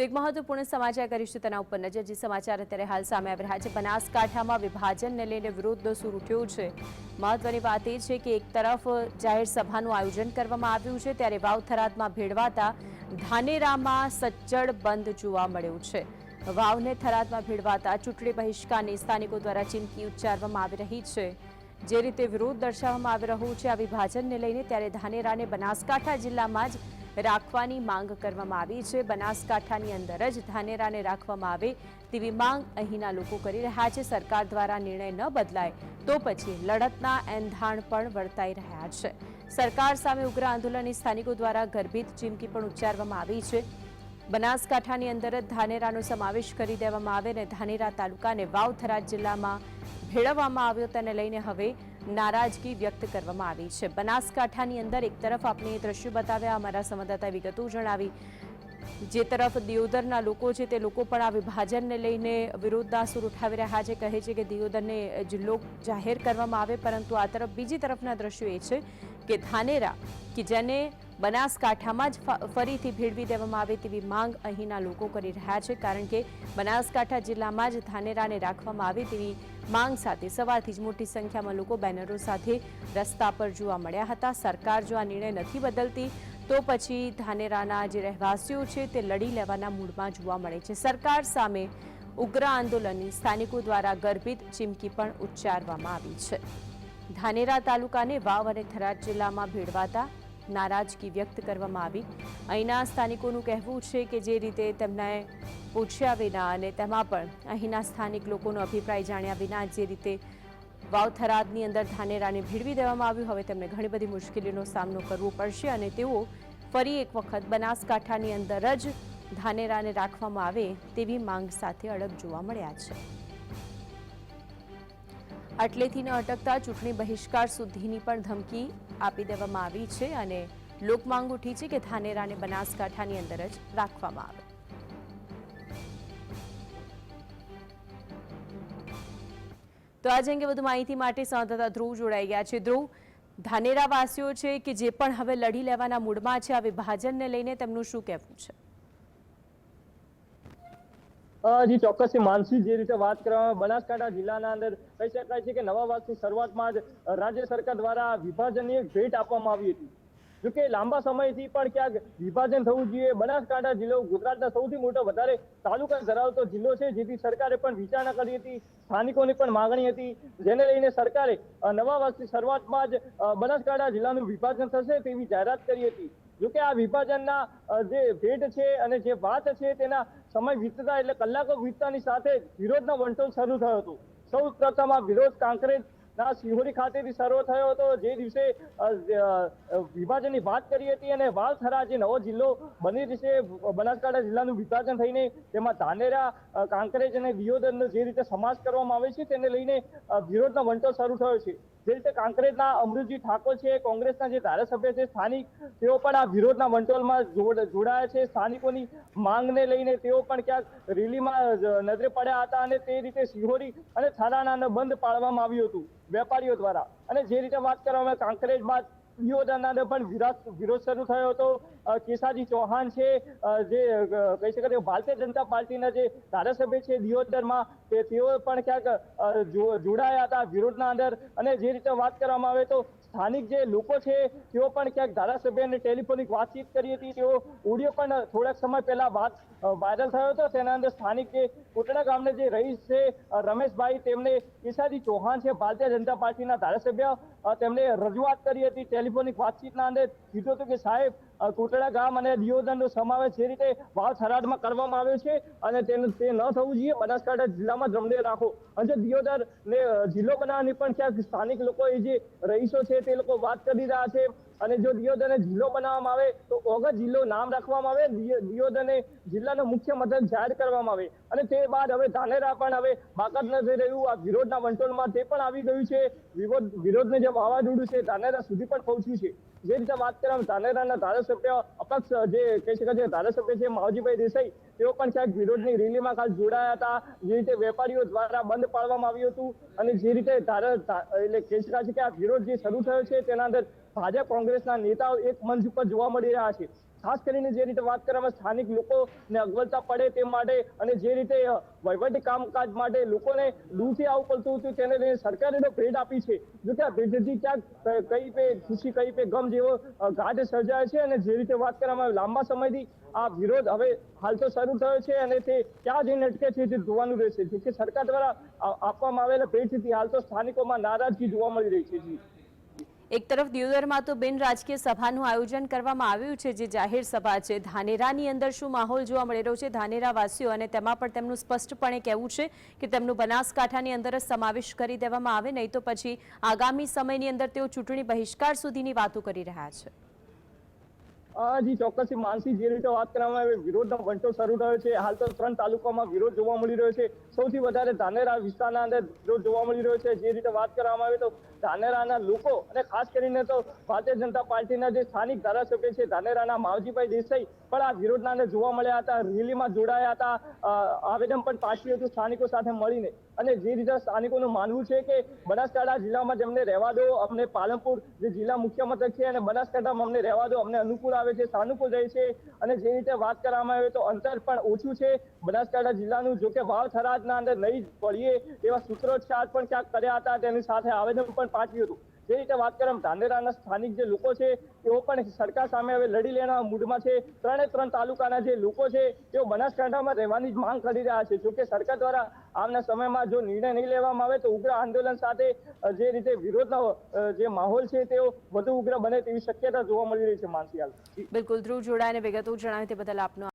તો એક મહત્વપૂર્ણ સમાચાર કરીશું તેના ઉપર નજર, જે સમાચાર અત્યારે હાલ સામે આવી રહ્યા છે. બનાસકાંઠામાં વિભાજનને લઈને વિરોધ સૂર ઉઠ્યો છે. મહત્વની વાત એ છે કે એક તરફ જાહેર સભાનું આયોજન કરવામાં આવ્યું છે, ત્યારે વાવ થરાદમાં ભેળવાતા ધાનેરામાં સજ્જડ બંધ જોવા મળ્યું છે. વાવને થરાદમાં ભેળવાતા ચૂંટણી બહિષ્કારની સ્થાનિકો દ્વારા ચીમકી ઉચ્ચારવામાં આવી રહી છે. જે રીતે વિરોધ દર્શાવવામાં આવી રહ્યો છે, આ વિભાજનને લઈને ત્યારે ધાનેરાને બનાસકાંઠા જિલ્લામાં જ રાખવાની માંગ કરવામાં આવી છે. બનાસકાંઠાની અંદર જ ધાનેરાને રાખવામાં આવે તેવી માંગ અહીંના લોકો કરી રહ્યા છે. સરકાર દ્વારા નિર્ણય ન બદલાય તો પછી લડતના એંધાણ પણ વર્તાઈ રહ્યા છે. સરકાર સામે ઉગ્ર આંદોલનની સ્થાનિકો દ્વારા ગર્ભિત ચીમકી પણ ઉચ્ચારવામાં આવી છે. બનાસકાંઠાની અંદર જ ધાનેરાનો સમાવેશ કરી દેવામાં આવે અને ધાનેરા તાલુકાને વાવથરા જિલ્લામાં ભેળવવામાં આવ્યો તેને લઈને હવે નારાજગી વ્યક્ત કરવામાં આવી છે. બનાસકાંઠાની અંદર એક તરફ આપણે દ્રશ્યો બતાવ્યા, અમારા સંવાદદાતાએ વિગતો જણાવી. જે તરફ દિયોદરના લોકો છે, તે લોકો પણ આ વિભાજનને લઈને વિરોધના સૂર ઉઠાવી રહ્યા છે. કહે છે કે દિયોદરને જિલ્લો જાહેર કરવામાં આવે, પરંતુ આ તરફ બીજી તરફના દ્રશ્યો એ છે કે ધાનેરા, કે જેને બનાસકાંઠામાં જ ફરીથી ભેળવી દેવામાં આવે તેવી માંગ અહીંના લોકો કરી રહ્યા છે, કારણ કે બનાસકાંઠા જિલ્લામાં જ ધાનેરાને રાખવામાં આવે તેવી માંગ સાથે સવારથી જ મોટી સંખ્યામાં લોકો બેનરો સાથે રસ્તા પર જોવા મળ્યા હતા. સરકાર જો આ નિર્ણય નથી બદલતી, તો પછી ધાનેરાના જે રહેવાસીઓ છે તે લડી લેવાના મૂડમાં જોવા મળે છે. સરકાર સામે ઉગ્ર આંદોલનની સ્થાનિકો દ્વારા ગર્ભિત ચીમકી પણ ઉચ્ચારવામાં આવી છે. ધાનેરા તાલુકાને વાવ અને થરાદ જિલ્લામાં ભેળવાતા નારાજગી વ્યક્ત કરવામાં આવી. અહીંના સ્થાનિકોનું કહેવું છે કે જે રીતે તેમને પૂછ્યા વિના અને તેમાં પણ અહીંના સ્થાનિક લોકોનો અભિપ્રાય જાણ્યા વિના જે રીતે વાવ થરાદની અંદર ધાનેરાને ભીડવી દેવામાં આવ્યું, હવે તેમને ઘણી બધી મુશ્કેલીનો સામનો કરવો પડશે અને તેઓ ફરી એક વખત બનાસકાંઠાની અંદર જ ધાનેરાને રાખવામાં આવે તેવી માંગ સાથે અડગ જોવા મળ્યા છે. આટલેથી ન અટકતા ચૂંટણી બહિષ્કાર સુધીની પણ ધમકી આપી દેવામાં આવી છે અને લોકમાંગ ઉઠી છે કે ધાનેરાને બનાસકાંઠાની અંદર જ રાખવામાં આવે. તો આજે અંગે વધુ માહિતી માટે સંવાદદાતા ધ્રુવ જોડાઈ ગયા છે. ધ્રુવ ધાનેરા વાસીઓ છે કે જે પણ હવે લડી લેવાના મૂડમાં છે, આ વિભાજનને લઈને તેમનું શું કહેવું છે? જી ચોક્કસ માનસી જે રીતે વાત કરવામાં બનાસકાંઠા જિલ્લાના અંદર કહી શકાય છે કે નવા વર્ષની શરૂઆતમાં જ રાજ્ય સરકાર દ્વારા વિભાજનની એક ભેટ આપવામાં આવી હતી. જોકે લાંબા સમયથી પણ ક્યાંક વિભાજન થવું જોઈએ. બનાસકાંઠા જિલ્લો ગુજરાતના સૌથી મોટો વધારે તાલુકા ધરાવતો જિલ્લો છે, જેથી સરકારે પણ વિચારણા કરી હતી, સ્થાનિકોની પણ માગણી હતી. જેને લઈને સરકારે નવા વર્ષની શરૂઆતમાં જ બનાસકાંઠા જિલ્લાનું વિભાજન થશે તેવી જાહેરાત કરી હતી. જોકે આ વિભાજનના જે ભેટ છે અને જે વાત છે તેના સમય વીતતા એટલે કલાકો વીતતાની સાથે વિરોધનો વંટોળ શરૂ થયો હતો. સૌ પ્રથમ આ વિરોધ કાંકરેજ ના સિહોરી ખાતેથી શરૂ થયો હતો. જે દિવસે વિભાજનની વાત કરી હતી અને વાલથરા જે નવો જિલ્લો બની રહેશે બનાસકાંઠા જિલ્લાનું વિભાજન થઈને તેમાં ધાનેરા કાંકરેજ અને દિયોદરનો જે રીતે સમાજ કરવામાં આવે છે તેને લઈને વિરોધનો વંટોળ શરૂ થયો છે. જે રીતે કાંકરેજના અમૃતજી ઠાકોર છે, કોંગ્રેસના જે ધારાસભ્ય છે, સ્થાનિક, તેઓ પણ આ વિરોધના વંટોલમાં જોડ- જોડાયા છે. સ્થાનિકોની માંગને લઈને તેઓ પણ ક્યાંક રેલીમાં નજરે પડ્યા હતા અને તે રીતે સિહોરી અને થારાના બંધ પાડવામાં આવ્યું હતું, વેપારીઓ દ્વારા. અને જે રીતે વાત કરવામાં કાંકરેજ બાદ દિયોદરના પણ વિરોધ શરૂ થયો હતો. કેસાજી ચૌહાણ છે જે કહી શકાય ભારતીય જનતા પાર્ટીના જે ધારાસભ્ય છે દિયોદરમાં, તે તેઓ પણ ક્યાંક જોડાયા હતા વિરોધના અંદર. અને જે રીતે વાત કરવામાં આવે તો સ્થાનિક જે લોકો છે, તેઓ પણ ક્યાંક ધારાસભ્યને ટેલિફોનિક વાતચીત કરી હતી. તેઓ ઓડિયો પણ થોડાક સમય પહેલા વાત વાયરલ થયો હતો. તેના અંદર સ્થાનિક જે કોટડા ગામના જે રહીશ છે રમેશભાઈ, તેમને ઈશાદી ચૌહાણ છે, ભારતીય જનતા પાર્ટીના ધારાસભ્ય તેમણે રજૂઆત કરી હતી ટેલિફોનિક વાતચીતના અંદર. કીધું હતું કે સાહેબ કોટડા ગામ અને દિયોદરનો સમાવેશ જે રીતે વાવ થરાદમાં કરવામાં આવ્યો છે અને તેનું, તે ન થવું જોઈએ. બનાસકાંઠા જિલ્લામાં જ રમણે રાખો. અને દિયોદર ને જિલ્લો બનાવવાની પણ ક્યાંક સ્થાનિક લોકો એ જે રહીશો છે તે લોકો વાત કરી રહ્યા છે. અને જો દિયોદરને જિલ્લો બનાવવામાં આવે, તો ઓગસ્ટ જિલ્લો નામ રાખવામાં આવે, દિયો- દિયોદરને જિલ્લાનો મુખ્ય મથક જાહેર કરવામાં આવે. અને તે બાદ હવે ધાનેરા પણ હવે બાકાત નથી રહ્યું, આ વિરોધના વંટોળમાં તે પણ આવી ગયું છે. વિરોધ, વિરોધને જે વાવાઝોડું છે, ધાનેરા સુધી પણ પહોંચ્યું છે. જે રીતે વાત કરવામાં ધાનેરાના ધારાસભ્ય અપક્ષ, જે કહી શકાય છે ધારાસભ્ય છે, માવજીભાઈ દેસાઈ તેઓ પણ ક્યાંક વિરોધની રેલીમાં ખાસ જોડાયા હતા. જે રીતે વેપારીઓ દ્વારા બંધ પાડવામાં આવ્યું હતું અને જે રીતે એટલે કહી છે કે આ વિરોધ જે શરૂ થયો છે તેના અંદર ભાજપ કોંગ્રેસના નેતાઓ એક મંચ ઉપર જોવા મળી રહ્યા છે. ખાસ કરીને જે રીતે વાત કરવામાં સ્થાનિક લોકોને અગવડતા પડે તે માટે અને જે રીતે વહીવટી કામકાજ માટે લોકોને દૂરથી આવવું પડતું હતું તેને લઈને સરકારે તો ભેટ આપી છે. જો કે આ ભેટથી ક્યાંક કઈ પે ખુશી, કઈ પે ગમ જેવો ઘાટ સર્જાય છે અને જે રીતે વાત કરવામાં આવે લાંબા સમયથી આ વિરોધ હવે હાલ તો શરૂ થયો છે અને તે ક્યાં જઈને અટકે છે તે જોવાનું રહેશે. જો કે સરકાર દ્વારા આપવામાં આવેલા ભેટથી હાલ તો સ્થાનિકોમાં નારાજગી જોવા મળી રહી છે જી. એક તરફ દિયોદરમાં તો બિન રાજકીય સભાનું આયોજન કરવામાં આવ્યું છે, જે જાહેર સભા છે. ધાનેરાની અંદર શું માહોલ જોવા મળી રહ્યો છે? ધાનેરા વાસીઓ અને તેમાં પણ તેમનું સ્પષ્ટપણે કહેવું છે કે તેમનું બનાસકાંઠાની અંદર જ સમાવેશ કરી દેવામાં આવે, નહીં તો પછી આગામી સમયની અંદર તેઓ ચૂંટણી બહિષ્કાર સુધીની વાતો કરી રહ્યા છે. જી ચોક્કસ માનસી જે રીતે વાત કરવામાં આવે, વિરોધનો વંટો શરૂ થયો છે. હાલ તો ત્રણ તાલુકામાં વિરોધ જોવા મળી રહ્યો છે. સૌથી વધારે ધાનેરા વિસ્તારના અંદર વિરોધ જોવા મળી રહ્યો છે. જે રીતે વાત કરવામાં આવે તો ધાનેરાના લોકો અને ખાસ કરીને તો ભારતીય જનતા પાર્ટીના જે સ્થાનિક ધારાસભ્ય છે, ધાનેરાના માવજીભાઈ દેસાઈ પણ આ વિરોધના જોવા મળ્યા હતા, રેલીમાં જોડાયા હતા આવેદન પણ પાછું હતું સ્થાનિકો સાથે મળીને. અને જે રીતે સ્થાનિકોનું માનવું છે કે બનાસકાંઠા જિલ્લામાં જેમને રહેવા દો, અમને પાલનપુર જે જિલ્લા મુખ્ય મથક છે અને બનાસકાંઠામાં અમને રહેવા દો, અમને અનુકૂળ આવે છે, સાનુકૂળ રહે છે અને જે રીતે વાત કરવામાં આવે તો અંતર પણ ઓછું છે. બનાસકાંઠા જિલ્લાનું જો કે વાવ થરાદના અંદર નહીં પડીએ એવા સૂત્રોચ્ચાર પણ ક્યાંક કર્યા હતા, તેની સાથે આવેદન પણ પાઠવ્યું હતું. જે રીતે વાત કરવામાં ધાનેરાના સ્થાનિક જે લોકો છે, તેઓ પણ સરકાર સામે હવે લડી લેવાના મૂડમાં છે. ત્રણે ત્રણ તાલુકાના જે લોકો છે, તેઓ બનાસકાંઠામાં રહેવાની જ માંગ કરી રહ્યા છે. જોકે સરકાર દ્વારા આમના સમયમાં જો નિર્ણય નહીં લેવામાં આવે તો ઉગ્ર આંદોલન સાથે જે રીતે વિરોધનો જે માહોલ છે તેઓ વધુ ઉગ્ર બને તેવી શક્યતા જોવા મળી રહી છે માનસી હાલ. જી. બિલકુલ. ધ્રુવ જોડાઈને વિગતો જણાવી તે બદલ આપનો